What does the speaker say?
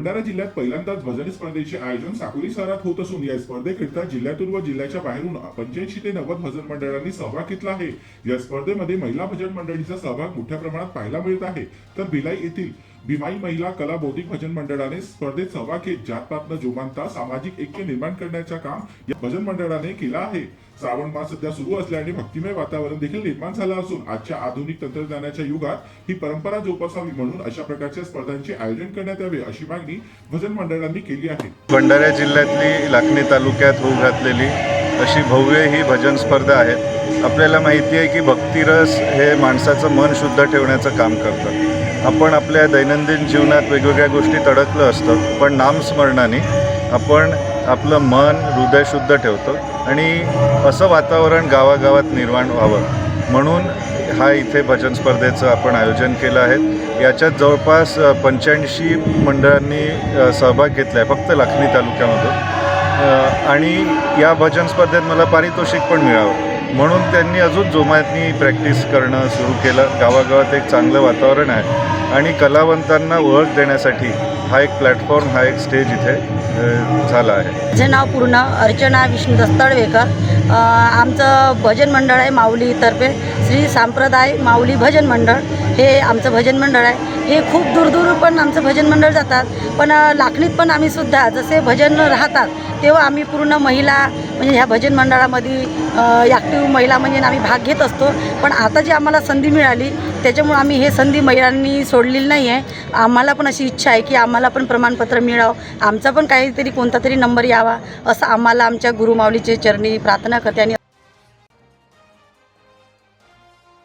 भंडारा जिल्ह्यात पहिल्यांदाच भजनी स्पर्धेचे आयोजन साकोली शहरात होत असून या स्पर्धेकरिता जिल्ह्यातून व जिल्ह्याच्या बाहेरून पंच्याऐंशी ते नव्वद भजन मंडळांनी सहभाग घेतला आहे. या स्पर्धेमध्ये महिला भजन मंडळीचा सहभाग मोठ्या प्रमाणात पाहायला मिळत आहे. तर भिलाई येथील भीमाई महिला कला बौद्धिक भजन मंडळाने स्पर्धेत सहभाग घेत जातपात न जोमानता सामाजिक ऐक्य निर्माण करण्याचा काम या भजन मंडळाने केलं आहे. श्रावण मास सध्या सुरू असल्याने भक्तिमय वातावरण देखील निर्माण झालं असून आजच्या आधुनिक तंत्रज्ञानाच्या युगात ही परंपरा जोपासावी म्हणून अशा प्रकारच्या स्पर्धांचे आयोजन करण्यात यावे अशी मागणी भजन मंडळांनी केली आहे. भंडारा जिल्ह्यातली लाखणी तालुक्यात होऊ घातलेली अशी भव्य ही भजन स्पर्धा आहे आपल्याला माहिती आहे की भक्तिरस हे माणसाचं मन शुद्ध ठेवण्याचं काम करतं आपण आपल्या दैनंदिन जीवनात वेगवेगळ्या गोष्टीत अडकलं असतं पण नामस्मरणाने आपण आपलं मन हृदय शुद्ध ठेवतो आणि असं वातावरण गावागावात निर्माण व्हावं. म्हणून हा इथे भजन स्पर्धेचं आपण आयोजन केलं आहे. याच्यात जवळपास पंच्याऐंशी मंडळांनी सहभाग घेतला आहे फक्त लाखणी तालुक्यामधून. आणि या भजन स्पर्धेत मला पारितोषिक पण मिळावं. म्हणून त्यांनी अजून जोमातनी प्रॅक्टिस करणं सुरू केलं. गावागावात एक चांगलं वातावरण आहे आणि कलावंतांना ओळख देण्यासाठी हा एक प्लॅटफॉर्म हा एक स्टेज इथे झाला आहे. माझं नाव पूर्ण अर्चना विष्णू दस्तळवेकर आमचं भजन मंडळ आहे माऊलीतर्फे. श्री सांप्रदाय माऊली भजन मंडळ. हे आमचं भजन मंडळ आहे. हे खूप दूरदूर पण आमचं भजन मंडळ जातात. पण लाखणीत पण आम्ही सुद्धा जसे भजन राहतात तेव्हा आम्ही पूर्ण महिला म्हणजे ह्या भजन मंडळामध्ये ॲक्टिव्ह महिला म्हणजे आम्ही भाग घेत असतो. पण आता जी आम्हाला संधी मिळाली त्याच्यामुळे आम्ही हे संधी महिलांनी सोडलेली नाही आहे आम्हाला पण अशी इच्छा आहे की आम्हाला पण प्रमाणपत्र मिळावं. आमचा पण काहीतरी कोणता तरी नंबर यावा असं आम्हाला आमच्या गुरुमाऊलीचे चरणी प्रार्थना करते आणि